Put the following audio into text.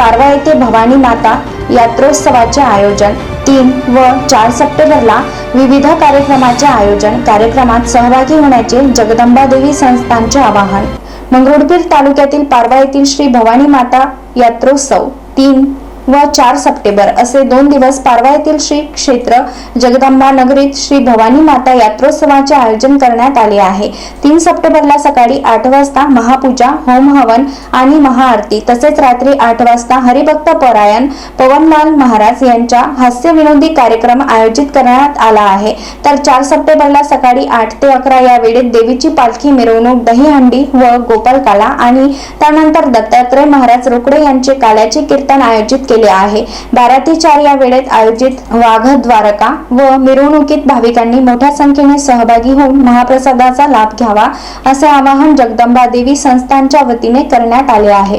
पारवा येथे भवानी माता यात्रोत्सवाचे आयोजन. तीन व चार सप्टेंबरला विविध कार्यक्रमाचे आयोजन. कार्यक्रमात सहभागी होण्याचे जगदंबा देवी संस्थानचे आवाहन. मंगरुळपीर तालुक्यातील पारवा येथील श्री भवानी माता यात्रोत्सव. तीन व चार सप्टेंबर असे दोन दिवस पारवा येथील श्री क्षेत्र जगदंबा नगरीत श्री भवानी माता यात्रोत्सवाचे आयोजन करण्यात आले आहे. तीन सप्टेंबरला सकाळी आठ वाजता महापूजा होम हवन आणि महाआरती तसेच रात्री आठ वाजता हरिभक्त परायण पवनलाल महाराज यांच्या हास्य विनोदी कार्यक्रम आयोजित करण्यात आला आहे. तर चार सप्टेंबरला सकाळी आठ ते अकरा या वेळेत देवीची पालखी मिरवणूक दहीहंडी व गोपालकाला आणि त्यानंतर दत्तात्रय महाराज रोकडे यांचे काल्याचे कीर्तन आयोजित केले आहे. बारा ते चार या वेळेत आयोजित वाघ द्वारका व मिरवणुकीत भाविकांनी मोठ्या संख्येने सहभागी होऊन महाप्रसादाचा लाभ घ्यावा असे आवाहन जगदंबा देवी संस्थानच्या वतीने करण्यात आले आहे.